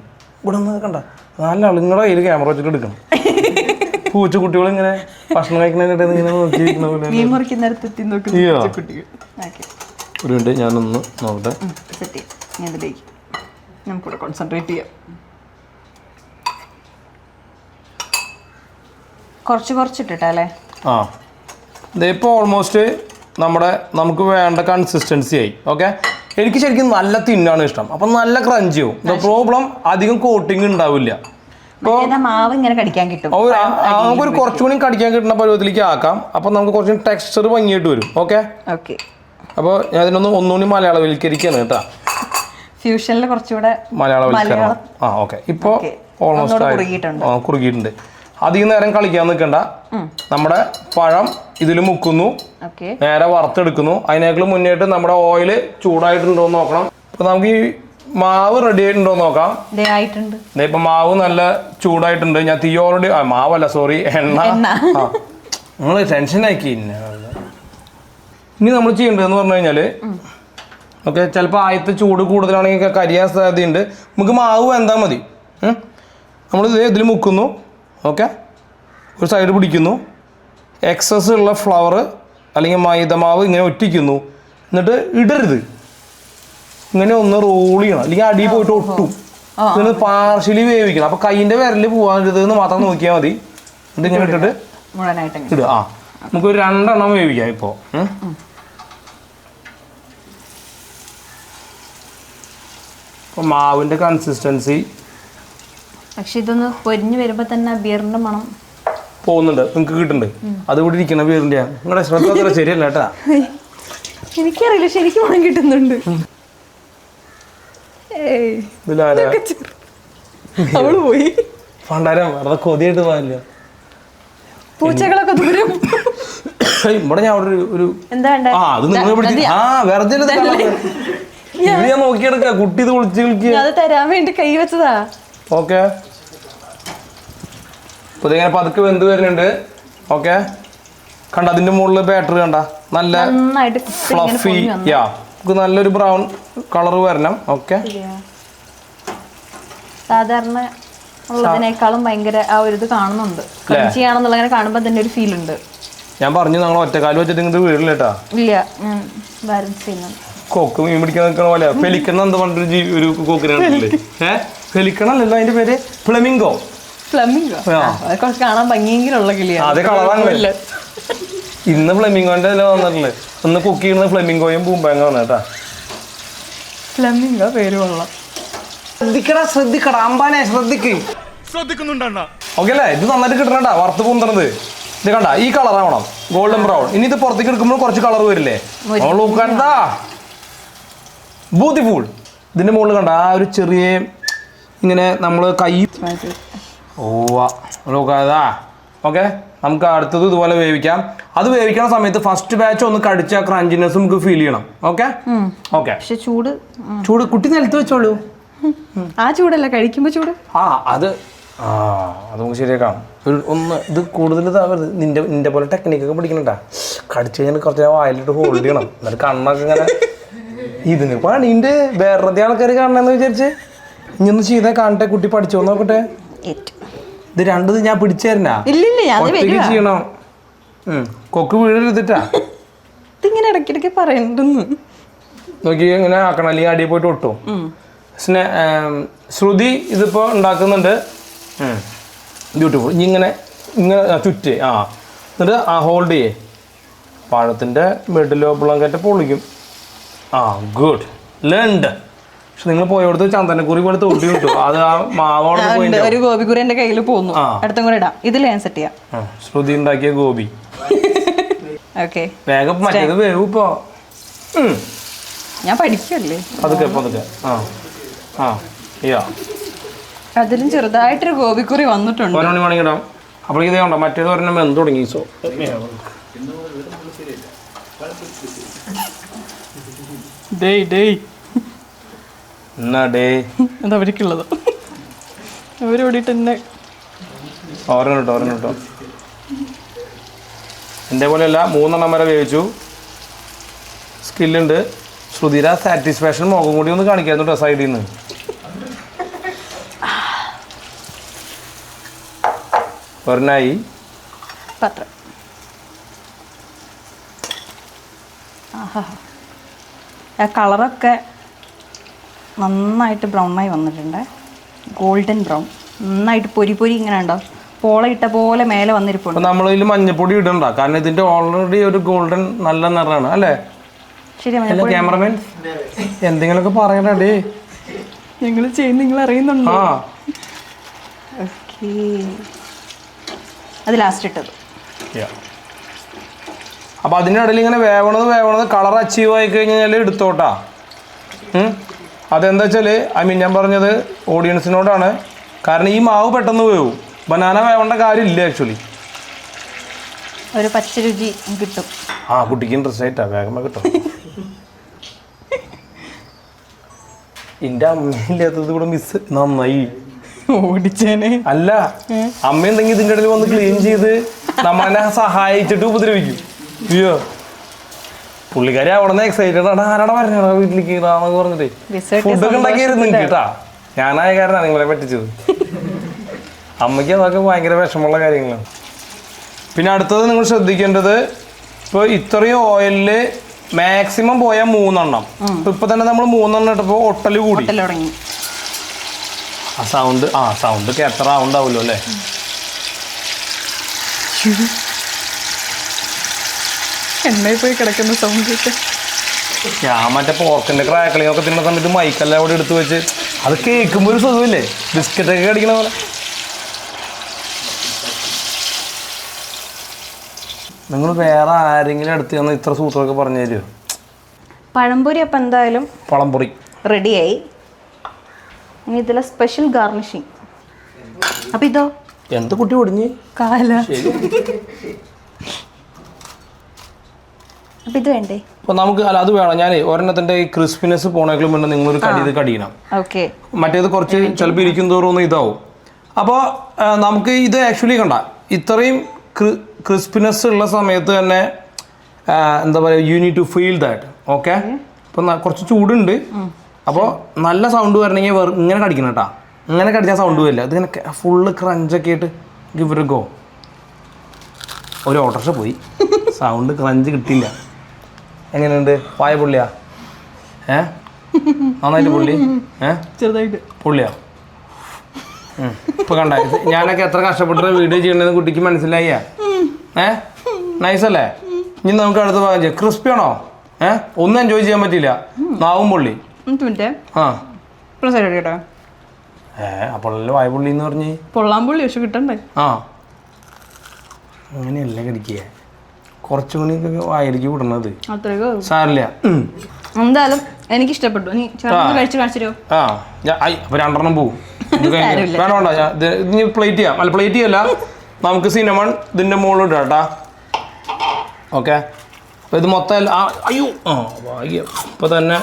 [SPEAKER 1] ഇവിടെ നിന്ന് കണ്ട. നല്ല ആൾ നിങ്ങളുടെ കയ്യിൽ ക്യാമറ വെച്ചിട്ട് എടുക്കണം. പൂച്ചക്കുട്ടികൾ ഇങ്ങനെ ഭക്ഷണം കഴിക്കുന്നതിനിടയിൽ ഇങ്ങനെ നോക്കിയിരിക്കുന്ന പോലെ ഒരു മിനിറ്റ് ഞാനൊന്ന് നോക്കട്ടെ.
[SPEAKER 2] സെറ്റ് ചെയ്യാം. ഞാൻ ഇതിലേക്ക് നമുക്കിവിടെ കോൺസെൻട്രേറ്റ് ചെയ്യാം. കുറച്ച് കുറച്ചിട്ടിട്ടല്ലേ
[SPEAKER 1] ആ. ഇതിപ്പോൾ ഓൾമോസ്റ്റ് നമ്മുടെ നമുക്ക് വേണ്ട കൺസിസ്റ്റൻസി ആയി. ഓക്കെ എനിക്ക് ശരിക്കും നല്ല തിന്നാണ് ഇഷ്ടം. അപ്പം നല്ല ക്രഞ്ചിയോ ആവും ദ പ്രോബ്ലം അധികം കോട്ടിങ് ഉണ്ടാവില്ല.
[SPEAKER 2] മാവ് ഇങ്ങനെ കടിക്കാൻ കിട്ടും.
[SPEAKER 1] നമുക്കൊരു കുറച്ചുകൂടി കടിക്കാൻ കിട്ടുന്ന പരുവത്തിലേക്ക് ആക്കാം. അപ്പം നമുക്ക് കുറച്ചും ടെക്സ്ചർ ഭംഗിയായിട്ട് വരും. ഓക്കെ
[SPEAKER 2] ഓക്കെ
[SPEAKER 1] അപ്പോൾ ഞാൻ ഇതിനൊന്ന് ഒന്നുകൂടി മലയാളവൽക്കരിക്കാണ് കേട്ടോ.
[SPEAKER 2] ഫ്യൂഷനിൽ കുറച്ചുകൂടെ
[SPEAKER 1] മലയാളവൽക്കരണം. ആ ഓക്കെ ഇപ്പോൾ
[SPEAKER 2] Okay.
[SPEAKER 1] ഓൾമോസ്റ്റ്
[SPEAKER 2] കുറുകിയിട്ടുണ്ട്.
[SPEAKER 1] അധികം നേരം കളിക്കാൻ നിൽക്കണ്ട. നമ്മുടെ പഴം ഇതിൽ മുക്കുന്നു. നേരെ വറുത്തെടുക്കുന്നു. അതിനേക്കാൾ മുന്നേട്ട് നമ്മുടെ ഓയിൽ ചൂടായിട്ടുണ്ടോ എന്ന് നോക്കണം. അപ്പൊ നമുക്ക് ഈ മാവ് റെഡി ആയിട്ടുണ്ടോ എന്ന് നോക്കാം. ഇപ്പൊ മാവ് നല്ല ചൂടായിട്ടുണ്ട്. ഞാൻ തീ ഓൾറെഡി മാവല്ല സോറി എണ്ണ. നിങ്ങൾ ടെൻഷൻ ആക്കി. ഇന്നെ. ഇനി നമ്മൾ ചെയ്യേണ്ടതെന്ന് പറഞ്ഞു കഴിഞ്ഞാൽ ഓക്കെ ചിലപ്പോൾ ആദ്യത്തെ ചൂട് കൂടുതലാണെങ്കിൽ കരിയാൻ സാധ്യതയുണ്ട്. നമുക്ക് മാവ് എന്താ മതി. നമ്മൾ ഇത് ഇതിൽ മുക്കുന്നു. ഓക്കെ? ഒരു സൈഡ് പിടിക്കുന്നു. എക്സസ് ഉള്ള ഫ്ലവർ അല്ലെങ്കിൽ മൈദമാവ് ഇങ്ങനെ ഒറ്റിക്കുന്നു. എന്നിട്ട് ഇടരുത്. ഇങ്ങനെ ഒന്ന് റോൾ ചെയ്യണം. അല്ലെങ്കിൽ അടിയിൽ പോയിട്ട് ഒട്ടും. ഇങ്ങനെ പാർഷ്യലി വേവിക്കണം. അപ്പോൾ കൈയിന്റെ വിരൽ പോകാൻ എന്ന് മാത്രം നോക്കിയാൽ മതി. എന്നിട്ട് ഇങ്ങനെ ഇട്ടിട്ട് ഇടുക. ആ. നമുക്ക് ഒരു രണ്ടെണ്ണം വേവിക്കാം ഇപ്പോൾ അപ്പോൾ മാവിന്റെ കൺസിസ്റ്റൻസി
[SPEAKER 2] പക്ഷെ ഇതൊന്ന് പൊരിഞ്ഞു വരുമ്പോ തന്നെ ബിയറിന്റെ മണം.
[SPEAKER 1] പോകുന്നുണ്ട്. നിങ്ങൾക്ക് കിട്ടുന്നുണ്ട്. അത് ഇവിടെ ഇരിക്കുന്ന ബിയറിന്റെ നിങ്ങളുടെ ശ്രദ്ധ അത്ര ശരിയല്ല കേട്ടാ.
[SPEAKER 2] എനിക്കറിയില്ല. ശരിക്കും മണം കിട്ടുന്നുണ്ട്. അവൾ പോയി.
[SPEAKER 1] പണ്ടാരം വെറുതെ കൊതിയായിട്ട് പോകാനില്ല.
[SPEAKER 2] പൂച്ചകളൊക്കെ ദൂരം
[SPEAKER 1] ഇവിടെ ഞാൻ അവിടെ ഒരു-? ആ അത് നിങ്ങൾ പിടിച്ച് ആ വെറുതെ? ഞാൻ നോക്കിയെടുക്ക. കുട്ടി ഇത് വിളിച്ച് കളിക്കുക
[SPEAKER 2] അത് തരാൻ വേണ്ടി കൈ വെച്ചതാ.
[SPEAKER 1] ഓക്കെ. അപ്പോൾ ഇതിങ്ങനെ പതുക്കെ വെന്ത് വരുന്നുണ്ട്. ഓക്കെ. കണ്ട അതിന്റെ മുകളിൽ ബാറ്ററി കണ്ട? നല്ല ഫ്ലഫി യാ നമുക്ക് നല്ലൊരു ബ്രൗൺ കളർ വരണം. ഓക്കെ.
[SPEAKER 2] സാധാരണ ഉള്ളതിനേക്കാളും ഭയങ്കര ആ ഒരു ഇത് കാണുന്നുണ്ട്. ക്രഞ്ചി ആണെന്നുള്ള അങ്ങനെ കാണുമ്പോൾ തന്നെ ഒരു ഫീൽ ഉണ്ട്.
[SPEAKER 1] ഞാൻ പറഞ്ഞു ഞങ്ങൾ ഒറ്റക്കാലം വെച്ചിട്ട് ഇങ്ങോട്ട് വീടില്ല കേട്ടാ.
[SPEAKER 2] ഇല്ല ഞാൻ ബാലൻസ് ചെയ്യുന്നുണ്ട്.
[SPEAKER 1] കൊക്ക് മീൻ പിടിക്കാൻ നിൽക്കണ പോലെ. പെലിക്കുന്ന എന്താ പറഞ്ഞൊരു ജീവി ഒരു കൊക്കിനെ ഏ അല്ല അതിന്റെ പേര് ഫ്ലെമിംഗോ.
[SPEAKER 2] ഫ്ലമിംഗോ. കുറച്ച് കാണാൻ ഭംഗിയെങ്കിലുള്ള കിളിയാണ്.
[SPEAKER 1] അതേ കളറാണ് ഇന്ന് ഫ്ലെമിംഗോന്റെ വന്നിട്ടില്ല? ഒന്ന് കുക്ക് ചെയ്യുന്നത് ഫ്ലെമിംഗോയും പൂമ്പാങ്ങാണ് കേട്ടാ.
[SPEAKER 2] ഫ്ലമിംഗോ പേര് കൊള്ളാം.
[SPEAKER 1] ശ്രദ്ധിക്കടാ ശ്രദ്ധിക്കടാ അമ്പാനെ ശ്രദ്ധിക്ക്. ഓക്കെ അല്ലേ? ഇത് നന്നായിട്ട് കിട്ടണട്ടാ വറുത്ത് പൂന്തണത്. ഇത് കണ്ട ഈ കളർ ആവണം ഗോൾഡൻ ബ്രൗൺ ഇനി ഇത് പുറത്തേക്ക് എടുക്കുമ്പോൾ കുറച്ച് കളർ വരില്ലേ? കണ്ടാ ബ്യൂട്ടിഫുൾ ഇതിന്റെ മുകളിൽ കണ്ട ആ ഒരു ചെറിയ ഇങ്ങനെ നമ്മൾ കൈ ഓവ നോക്കാതാ ഓക്കെ നമുക്ക് അടുത്തത് ഇതുപോലെ വേവിക്കാം. അത് വേവിക്കുന്ന സമയത്ത് ഫസ്റ്റ് ബാച്ച് ഒന്ന് കടിച്ച ക്രഞ്ചിനെസ് നമുക്ക് ഫീൽ ചെയ്യണം. ഓക്കെ ഓക്കെ
[SPEAKER 2] പക്ഷെ ചൂട്
[SPEAKER 1] ചൂട് കുട്ടി നിലത്ത് വെച്ചോളൂ.
[SPEAKER 2] ആ ചൂടല്ല കഴിക്കുമ്പോ ചൂട്.
[SPEAKER 1] ആ അത് ആ അത് നമുക്ക് ശരിയാക്കാം. ഒരു ഒന്ന് ഇത് കൂടുതൽ ഇതാവരുത്. നിന്റെ നിന്റെ പോലെ ടെക്നിക്കൊക്കെ പഠിക്കണട്ടാ കടിച്ചു കഴിഞ്ഞാൽ കുറച്ച് നേരം വായിലിട്ട് ഹോൾഡ് ചെയ്യണം. എന്നിട്ട് കണ്ണൊക്കെ ഇങ്ങനെ ഇതിന് പണിന്റെ വേറെ ആൾക്കാർ കാണണമെന്ന് വിചാരിച്ച്? ഇനിയൊന്ന് ചെയ്തേ കാണട്ടെ കുട്ടി പഠിച്ചോ? നോക്കട്ടെ. ഇത് രണ്ടത് ഞാൻ പിടിച്ചു തരണ ഒറ്റയ്ക്ക്. ചെയ്യണം. കൊക്ക് വീഴരുതിട്ടാ
[SPEAKER 2] ഇതിങ്ങനെ ഇടയ്ക്കിടയ്ക്ക് പറയണ്ടെന്ന്
[SPEAKER 1] നോക്കി ഇങ്ങനെ ആക്കണം. അല്ലെങ്കിൽ അടിയിൽ പോയിട്ട് ഒട്ടും. സ്നേ ശ്രുതി ഇതിപ്പോ ഉണ്ടാക്കുന്നുണ്ട്. ബ്യൂട്ടിഫുൾ ഇനി ഇങ്ങനെ ഇങ്ങനെ ചുറ്റ് ആ. എന്നിട്ട് ആ ഹോൾഡ് ചെയ്യേ. പഴത്തിന്റെ മിഡിലോ ബുളങ്കറ്റ പൊളിക്കും. ആ ഗുഡ് ലേൺഡ് പക്ഷെ നിങ്ങൾ പോയോടത്ത് ചന്ദനക്കുറി പോലെ തൊട്ടി കിട്ടും അത് ആ മാവോടെ പോയി
[SPEAKER 2] ഒരു ഗോപിക്കുറി എന്റെ കയ്യിൽ
[SPEAKER 1] പോകുന്നു.
[SPEAKER 2] അടുത്തും കൂടെ ഇടാം. ഇതിൽ ഞാൻ സെറ്റ് ചെയ്യാം.
[SPEAKER 1] ആ, ശ്രുതി ഉണ്ടാക്കിയ ഗോപി.
[SPEAKER 2] ഓക്കെ
[SPEAKER 1] വേഗം മറ്റേത് വേവ് ഇപ്പോ.
[SPEAKER 2] ഞാൻ പഠിക്കല്ലേ?
[SPEAKER 1] പതുക്കെ പതുക്കെ. ആ. ആ യാ
[SPEAKER 2] അതിലും ചെറുതായിട്ടൊരു ഗോപിക്കുറി വന്നിട്ടുണ്ട്.
[SPEAKER 1] ഒരു മണി വേണമെങ്കിൽ ഇടാം. അപ്പോൾ ഇതേ ഉണ്ടോ മറ്റേത് ഒരെണ്ണം വെന്ത് തുടങ്ങി സോ.
[SPEAKER 2] ഡേയ് ഡേയ്. അത് അവർക്കുള്ളത് അവരോടിട്ട് എന്നെ
[SPEAKER 1] ഒരെണ്ണം കേട്ടോ ഒരെണ്ണം കേട്ടോ എന്റെ പോലെയല്ല മൂന്നെണ്ണം വരെ വേവിച്ചു സ്കില്ലുണ്ട്. ശ്രുതിര സാറ്റിസ്ഫാക്ഷൻ മുഖം കൂടി ഒന്ന് കാണിക്കായിരുന്നു കേട്ടോ സൈഡിൽ നിന്ന് ഒരെണ്ണായി.
[SPEAKER 2] പത്രം. ആ കളറൊക്കെ നന്നായിട്ട് ബ്രൗണായി വന്നിട്ടുണ്ട്. ഗോൾഡൻ ബ്രൗൺ നന്നായിട്ട് പൊരി പൊരി ഇങ്ങനെ ഉണ്ടോ? പോള ഇട്ട പോലെ മേലെ വന്നിരിപ്പുണ്ട്.
[SPEAKER 1] നമ്മൾ നമ്മളിതിൽ മഞ്ഞപ്പൊടി ഇടണ്ട. കാരണം ഇതിന്റെ ഓൾറെഡി ഒരു ഗോൾഡൻ നല്ല നിറമാണ് അല്ലേ?
[SPEAKER 2] ശരി
[SPEAKER 1] മഞ്ഞപ്പൊടി. ക്യാമറമാൻ എന്തെങ്കിലുമൊക്കെ പറയണേ
[SPEAKER 2] ഞങ്ങൾ ചെയ്യുന്ന നിങ്ങൾ അറിയുന്നുണ്ടോ?
[SPEAKER 1] ആ.
[SPEAKER 2] ഓക്കേ അത് ലാസ്റ്റ് ഇട്ടത്.
[SPEAKER 1] അപ്പോൾ അതിനിടയിൽ ഇങ്ങനെ വേവണത് വേവണത് കളർ അച്ചീവ് ആയി കഴിഞ്ഞാൽ എടുത്തോട്ടാ. അതെന്താ വെച്ചാൽ ഐ മീൻ ഞാൻ പറഞ്ഞത് ഓഡിയൻസിനോടാണ് കാരണം ഈ മാവ് പെട്ടെന്ന് വേവും. ബനാന വേവേണ്ട കാര്യമില്ല ആക്ച്വലി
[SPEAKER 2] ഒരു പച്ച രുചി കിട്ടും.
[SPEAKER 1] ആ കുട്ടിക്ക് ഇൻട്രസ്റ്റ് ആയിട്ടാ വേഗം കിട്ടും. എന്റെ അമ്മയില്ലാത്തത് കൂടെ മിസ് നന്നായി.
[SPEAKER 2] ഓടിച്ചേനെ.
[SPEAKER 1] അല്ല അമ്മ എന്തെങ്കിലും ഇതിന്റെ ഇടയിൽ വന്ന് ക്ലീൻ ചെയ്ത് നമ്മളെ സഹായിച്ചിട്ട് ഉപദ്രവിക്കും. അയ്യോ. പുള്ളിക്കാരി അവിടെ എക്സൈറ്റഡ് ആണ്. ആരാടാ വീട്ടിലേക്ക്? പറഞ്ഞിട്ട്. ഫുഡൊക്കെ ഉണ്ടാക്കിയായിരുന്നു കേട്ടാ. ഞാനായ കാരണമാണ് നിങ്ങളെ പറ്റിച്ചത്. അമ്മയ്ക്ക് അതൊക്കെ ഭയങ്കര വിഷമമുള്ള കാര്യങ്ങളാണ്. പിന്നെ അടുത്തത് നിങ്ങൾ ശ്രദ്ധിക്കേണ്ടത് ഇപ്പോൾ ഇത്രയും ഓയിലിൽ മാക്സിമം പോയാൽ മൂന്നെണ്ണം. ഇപ്പൊ ഇപ്പൊ തന്നെ നമ്മൾ മൂന്നെണ്ണം ഇട്ടപ്പോൾ ഒട്ടൽ കൂടി. ആ സൗണ്ട് ആ സൗണ്ട് ഒക്കെ എത്ര റൗണ്ട് ആവുമല്ലോ അല്ലേ
[SPEAKER 2] എണ്ണയിൽ പോയി കിടക്കുന്ന സൗണ്ട് കേട്ട്
[SPEAKER 1] ഞാൻ മറ്റേ പോർക്കിന്റെ ക്രാക്കളിയും ഒക്കെ തിന്നുന്ന സമയത്ത് മൈക്കെല്ലാം അവിടെ എടുത്തു വെച്ച് അത് കേൾക്കുമ്പോൾ ഒരു സുഖമില്ലേ? ബിസ്ക്കറ്റ് ഒക്കെ കടിക്കണ പോലെ. നിങ്ങൾ വേറെ ആരെങ്കിലും അടുത്ത് ചെന്ന് ഇത്ര സൂത്രമൊക്കെ പറഞ്ഞു തരുമോ
[SPEAKER 2] പഴംപൊരി അപ്പം എന്തായാലും
[SPEAKER 1] പഴംപൊറി
[SPEAKER 2] റെഡിയായി. ഇനി ഇതിലെ സ്പെഷ്യൽ ഗാർണിഷിങ് അപ്പം ഇതോ?
[SPEAKER 1] എന്ത് കുട്ടി ഒടിഞ്ഞ്?
[SPEAKER 2] കാല.
[SPEAKER 1] ശരി.
[SPEAKER 2] അപ്പം ഇത് വേണ്ടേ?
[SPEAKER 1] അപ്പോൾ നമുക്ക് അല്ല അത് വേണം. ഞാൻ ഒരെണ്ണത്തിന്റെ ഈ ക്രിസ്പിനെസ് പോണേക്കാളും മുന്നേ നിങ്ങളൊരു കടി ഇത് കടിയണം.
[SPEAKER 2] ഓക്കെ.
[SPEAKER 1] മറ്റേത് കുറച്ച് ചിലപ്പോൾ ഇരിക്കും തോറും ഒന്ന് ഇതാവും. അപ്പോൾ നമുക്ക് ഇത് ആക്ച്വലി കണ്ട. ഇത്രയും ക്രിസ്പിനെസ് ഉള്ള സമയത്ത് തന്നെ എന്താ പറയുക you need to feel that okay അപ്പൊ കുറച്ച് ചൂടുണ്ട്. അപ്പോൾ നല്ല സൗണ്ട് വരണമെങ്കിൽ ഇങ്ങനെ കടിക്കണം കേട്ടോ. ഇങ്ങനെ കടിച്ചാൽ സൗണ്ട് വരില്ല. ഇതിങ്ങനെ ഫുള്ള് ക്രഞ്ചൊക്കെ ആയിട്ട് ഗിവ് ഗോ ഒരു ഓട്ടോറിക്ഷ പോയി. സൗണ്ട് ക്രഞ്ച് കിട്ടിയില്ല. എങ്ങനെയുണ്ട്? പായ പുള്ളിയാ? ഏ? നന്നായിട്ട് പുള്ളി? ഏ?
[SPEAKER 2] ചെറുതായിട്ട്.
[SPEAKER 1] പുള്ളിയാ. ഇപ്പൊ കണ്ട ഞാനൊക്കെ എത്ര കഷ്ടപ്പെട്ട വീഡിയോ ചെയ്യണമെന്ന് കുട്ടിക്ക് മനസ്സിലായി ഏ? നൈസല്ലേ? ഇനി നമുക്ക് അടുത്ത ഭാഗം ചെയ്യാം. ക്രിസ്പി ആണോ? ഏ? ഒന്നും എൻജോയ് ചെയ്യാൻ പറ്റില്ല നാവും പുള്ളി. ആ. ഏ അപ്പോഴല്ലേ വായ പുള്ളി എന്ന് പറഞ്ഞ്.
[SPEAKER 2] പൊള്ളാൻ പുള്ളി പക്ഷെ കിട്ടണ്ടേ?
[SPEAKER 1] ആ. അങ്ങനെയല്ല കടിക്കുക. കുറച്ചും കൂടി വായിലേക്ക് വിടണത്. സാറില്ല.
[SPEAKER 2] എന്തായാലും എനിക്ക് ഇഷ്ടപ്പെട്ടു നീ കഴിച്ച്
[SPEAKER 1] ആ അപ്പൊ രണ്ടെണ്ണം പോവും. വേണ്ട വേണ്ട ഞാൻ ഇത് ഇനി പ്ലേറ്റ് ചെയ്യാം. അല്ല പ്ലേറ്റ് ചെയ്യല്ല. നമുക്ക് സിനമൺ ഇതിന്റെ മുകളിൽ ഇടാം കേട്ടാ. ഓക്കെ. അപ്പോൾ ഇത് മൊത്തം അയ്യോ ആ ഭാഗ്യം. തന്നെ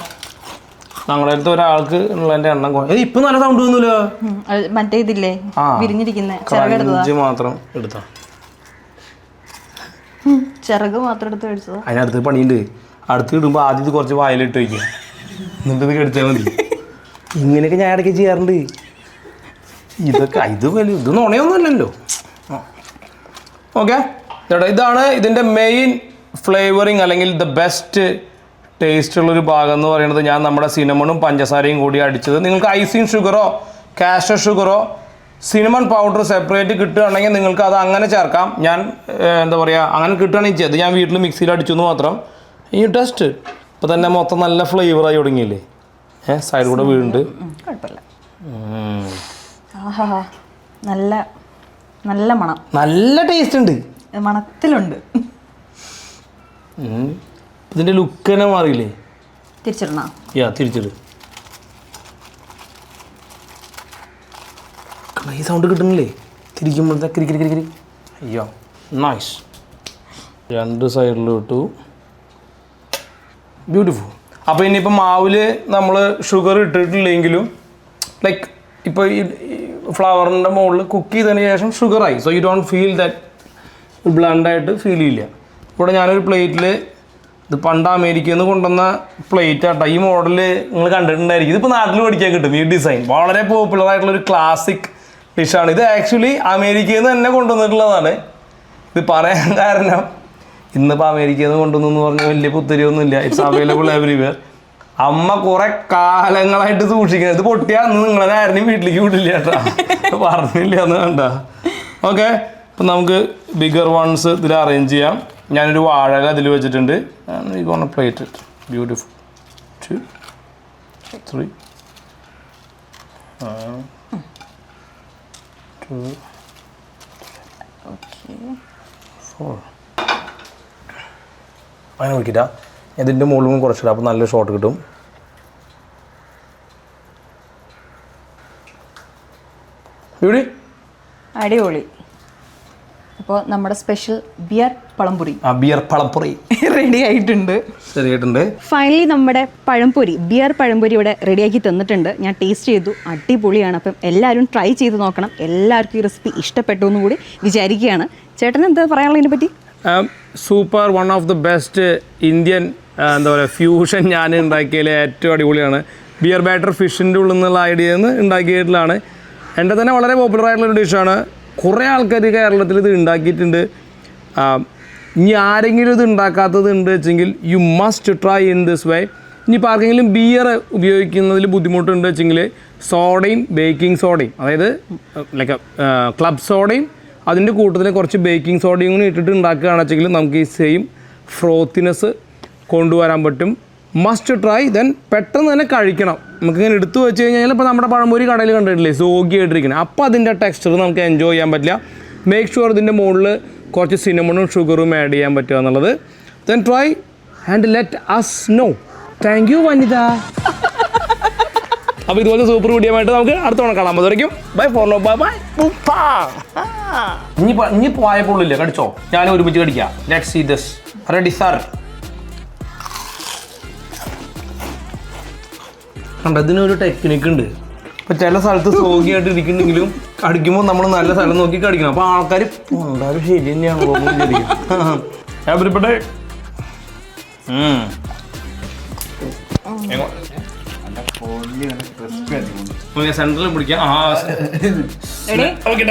[SPEAKER 1] ഞങ്ങളുടെ അടുത്ത് ഒരാൾക്ക് ഉള്ളതിന്റെ എണ്ണം കുറേ ഇപ്പൊ നല്ല സൗണ്ട് ഒന്നുമില്ല
[SPEAKER 2] മറ്റേ ഇതില്ലേ? വിരിഞ്ഞിരിക്കുന്ന
[SPEAKER 1] മാത്രം എടുത്താ
[SPEAKER 2] ചിറക് മാത്രം എടുത്ത് മേടിച്ചത്.
[SPEAKER 1] അതിനടുത്ത് പണിയുണ്ട്. അടുത്ത് ഇടുമ്പോൾ ആദ്യത്തെ കുറച്ച് വായിലിട്ട് വയ്ക്കുക എന്നിട്ട് ഇത് കടിച്ചാൽ മതി. ഇങ്ങനെയൊക്കെ ഞാൻ ഇടയ്ക്ക് ചെയ്യാറുണ്ട്. ഇതൊക്കെ ഇത് വലിയ ഇത് നുണയൊന്നുമല്ലല്ലോ. ഓക്കെ? ചേട്ടാ ഇതാണ് ഇതിന്റെ മെയിൻ ഫ്ലേവറിങ് അല്ലെങ്കിൽ ദ ബെസ്റ്റ് ടേസ്റ്റ് ഉള്ളൊരു ഭാഗം എന്ന് പറയുന്നത് ഞാൻ നമ്മുടെ സിനമണും പഞ്ചസാരയും കൂടി അടിച്ചത്. നിങ്ങൾക്ക് ഐസിങ് ഷുഗറോ കാഷ്യ ഷുഗറോ സിനമൺ പൗഡർ സെപ്പറേറ്റ് കിട്ടുകയാണെങ്കിൽ നിങ്ങൾക്ക് അത് അങ്ങനെ ചേർക്കാം. ഞാൻ എന്താ പറയുക അങ്ങനെ കിട്ടുകയാണെങ്കിൽ ചെയ്ത് ഞാൻ വീട്ടിൽ മിക്സിയിൽ അടിച്ചു എന്ന് മാത്രം. ഈ ടെസ്റ്റ് ഇപ്പോൾ തന്നെ മൊത്തം നല്ല ഫ്ലേവറായി തുടങ്ങിയില്ലേ? ഏ സൈഡ് കൂടെ വീഴുന്നുണ്ട്.
[SPEAKER 2] ആഹാ നല്ല നല്ല മണം.
[SPEAKER 1] നല്ല ടേസ്റ്റ് ഉണ്ട്.
[SPEAKER 2] മണത്തിലുണ്ട്.
[SPEAKER 1] ഇതിന്റെ ലുക്ക് തന്നെ മാറിയില്ലേ?
[SPEAKER 2] തിരിച്ചിടണോ?
[SPEAKER 1] യാ തിരിച്ചിട്. ഈ സൗണ്ട് കിട്ടുന്നില്ലേ? തിരിക്കുമ്പോഴത്തെ കിരി കിരി കിരി അയ്യോ നൈസ് രണ്ട് സൈഡിലും ഇട്ടു. ബ്യൂട്ടിഫുൾ അപ്പോൾ ഇനിയിപ്പോൾ മാവിൽ നമ്മൾ ഷുഗർ ഇട്ടിട്ടില്ലെങ്കിലും ലൈക്ക് ഇപ്പോൾ ഈ ഫ്ലവറിന്റെ മുകളിൽ കുക്ക് ചെയ്തതിന് ശേഷം ഷുഗറായി so you don't feel that ബ്ലണ്ടായിട്ട് feel ചെയ്യില്ല ഇവിടെ ഞാനൊരു പ്ലേറ്റിൽ ഇത് പണ്ട് അമേരിക്കയിൽ നിന്ന് കൊണ്ടുവന്ന പ്ലേറ്റ് ആട്ടോ. ഈ മോഡൽ നിങ്ങൾ കണ്ടിട്ടുണ്ടായിരിക്കും. ഇതിപ്പോൾ നാട്ടിൽ പഠിക്കാൻ കിട്ടും ഈ ഡിസൈൻ വളരെ പോപ്പുലർ ആയിട്ടുള്ള ഒരു ക്ലാസിക് ഡിഷാണ് ഇത് ആക്ച്വലി അമേരിക്കയിൽ നിന്ന് തന്നെ കൊണ്ടുവന്നിട്ടുള്ളതാണ്. ഇത് പറയാൻ കാരണം ഇന്നിപ്പോൾ അമേരിക്കയിൽ നിന്ന് കൊണ്ടുവന്നു എന്ന് പറഞ്ഞാൽ വലിയ പുത്തരിയൊന്നുമില്ല ഇറ്റ്സ് അവൈലബിൾ എവറിവെയർ അമ്മ കുറെ കാലങ്ങളായിട്ട് സൂക്ഷിക്കുന്നത്. ഇത് പൊട്ടിയാ നിങ്ങളെ ആരെയും വീട്ടിലേക്ക് വിടില്ല കേട്ടോ. പറഞ്ഞില്ല എന്ന് വേണ്ട. ഓക്കെ അപ്പം നമുക്ക് ബിഗർ വൺസ് ഇതിൽ അറേഞ്ച് ചെയ്യാം. ഞാനൊരു വാഴക അതിൽ വെച്ചിട്ടുണ്ട്. ഈ കോണ plate beautiful two three two four. അങ്ങനെ നോക്കിട്ടാ ഇതിന്റെ മുകളിലും കുറച്ചിടാം. അപ്പോൾ നല്ല ഷോട്ട് കിട്ടും.
[SPEAKER 2] അടിപൊളി. അപ്പോൾ നമ്മുടെ സ്പെഷ്യൽ ബിയർ പഴംപൊരി.
[SPEAKER 1] ആ ബിയർ പഴംപൊരി.
[SPEAKER 2] റെഡി ആയിട്ടുണ്ട്.
[SPEAKER 1] ശരിയായിട്ടുണ്ട്
[SPEAKER 2] ഫൈനലി നമ്മുടെ പഴംപൊരി ബിയർ പഴംപൊരി ഇവിടെ റെഡിയാക്കി തന്നിട്ടുണ്ട്. ഞാൻ ടേസ്റ്റ് ചെയ്തു അടിപൊളിയാണ്. അപ്പം എല്ലാവരും ട്രൈ ചെയ്ത് നോക്കണം. എല്ലാവർക്കും ഈ റെസിപ്പി ഇഷ്ടപ്പെട്ടു എന്ന് കൂടി വിചാരിക്കുകയാണ്. ചേട്ടൻ എന്താ പറയാനുള്ളതിനെ പറ്റി?
[SPEAKER 1] Super one of the best Indian എന്താ പറയുക ഫ്യൂഷൻ ഞാൻ ഉണ്ടാക്കിയതിൽ ഏറ്റവും അടിപൊളിയാണ്. ബിയർ ബാറ്റർ ഫിഷിന്റെ ഉള്ളിൽ നിന്നുള്ള ഐഡിയ നിന്ന് ഉണ്ടാക്കിയിട്ടുള്ളതാണ് എന്റെ തന്നെ വളരെ പോപ്പുലർ ആയിട്ടുള്ളൊരു ഡിഷാണ് കുറേ ആൾക്കാർ കേരളത്തിൽ ഇത് ഉണ്ടാക്കിയിട്ടുണ്ട്. ഇനി ആരെങ്കിലും ഇത് ഉണ്ടാക്കാത്തത് ഉണ്ട് വെച്ചെങ്കിൽ you must try in this way ഇനിയിപ്പോൾ ആർക്കെങ്കിലും ബിയർ ഉപയോഗിക്കുന്നതിൽ ബുദ്ധിമുട്ടുണ്ട് വെച്ചെങ്കിൽ സോഡയും ബേക്കിംഗ് സോഡയും അതായത് ലൈക്ക് ക്ലബ് സോഡയും അതിന്റെ കൂട്ടത്തിൽ കുറച്ച് ബേക്കിംഗ് സോഡയും കൂടി ഇട്ടിട്ട് ഉണ്ടാക്കുകയാണെന്ന് വെച്ചെങ്കിൽ നമുക്ക് ഈ സെയിം ഫ്രോത്തിനെസ് കൊണ്ടുവരാൻ പറ്റും. മസ്റ്റ് ട്രൈ ദെൻ പെട്ടെന്ന് തന്നെ കഴിക്കണം. നമുക്ക് ഇങ്ങനെ എടുത്തു വെച്ച് കഴിഞ്ഞാൽ ഇപ്പോൾ നമ്മുടെ പഴംപൊരി കടയിൽ കണ്ടിട്ടില്ലേ? സോഗി ആയിട്ടിരിക്കുന്നത് അപ്പോൾ അതിന്റെ ടെക്സ്ചർ നമുക്ക് എൻജോയ് ചെയ്യാൻ പറ്റില്ല. മേക്ക് ഷുവർ ഇതിന്റെ മുകളിൽ കുറച്ച് സിനമണും ഷുഗറും ആഡ് ചെയ്യാൻ പറ്റുക എന്നുള്ളത്. Then try and let us know thank you Vanitha അപ്പോൾ ഇതുപോലെ സൂപ്പർ വീഡിയോമായിട്ട് നമുക്ക് അടുത്ത തവണ കാണാൻ പറ്റും ബൈ ഫോർ ബൈ ബൈ ഇനി ഇനി പോയപ്പോഴില്ല കടിച്ചോ? ഞാൻ ഒരുമിച്ച് കടിക്കാം. Let see this ready sir കണ്ട ഇതിനൊരു ടെക്നിക്ക് ഉണ്ട്. ഇപ്പം ചില സ്ഥലത്ത് സോഗിയായിട്ട് ഇരിക്കുന്നുണ്ടെങ്കിലും കടിക്കുമ്പോൾ നമ്മൾ നല്ല സ്ഥലം നോക്കി കടിക്കണം. അപ്പോൾ ആൾക്കാർ ഉണ്ടാവും ശരി തന്നെയാണ് സെൻട്രൽ പിടിക്കാം. ആ ഓക്കെ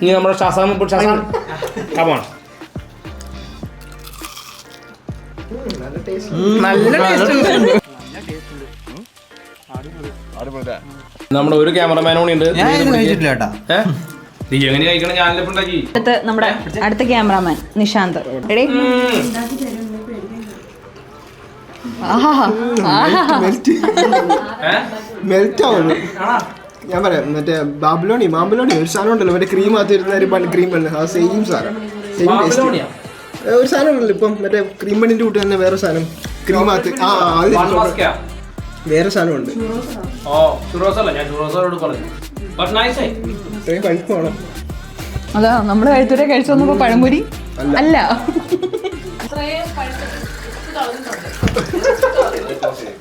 [SPEAKER 1] ഇനി നമ്മുടെ ശാസാം ശാസാം കമാണ് നല്ല നമ്മുടെ ഒരു ക്യാമറമാൻ കൂടി ഉണ്ട്.
[SPEAKER 3] ഞാൻ ഇത് കഴിച്ചിട്ടില്ല കേട്ടാ.
[SPEAKER 1] ഏ? നീ എങ്ങനെ കഴിക്കണം? ഞാനിപ്പോ ഉണ്ടാക്കി?
[SPEAKER 2] അടുത്ത് നമ്മുടെ അടുത്ത ക്യാമറാമാൻ നിശാന്ത്
[SPEAKER 3] ആവുന്നു ഞാൻ പറയാം മറ്റേ ബാബുലോണി മാമ്പലോണി ഒരു സാധനം ഉണ്ടല്ലോ മറ്റേ ക്രീം അകത്ത് വരുന്ന ഒരു ക്രീം അല്ല? ആ സെയിം സാധനം. Same taste? ഒരു സാധനം ഉണ്ടല്ലോ ഇപ്പം മറ്റേ ക്രീം പണിന്റെ കൂട്ടി തന്നെ വേറെ സാധനം. ക്രീം അകത്ത്. ആ ആ, അത് വേറെ സാധനം ഉണ്ട്
[SPEAKER 1] ഓ ചുറോസ് അല്ല ഞാൻ ചുറോസോട് പറഞ്ഞു. ബട്ട് നൈസ് ആയി.
[SPEAKER 3] ഇത്രയും പഴുപ്പാണോ
[SPEAKER 2] അതാ നമ്മൾ കഴിച്ചൂരെ കഴിച്ചു വന്നപ്പോ പഴംപൊരി? അല്ല.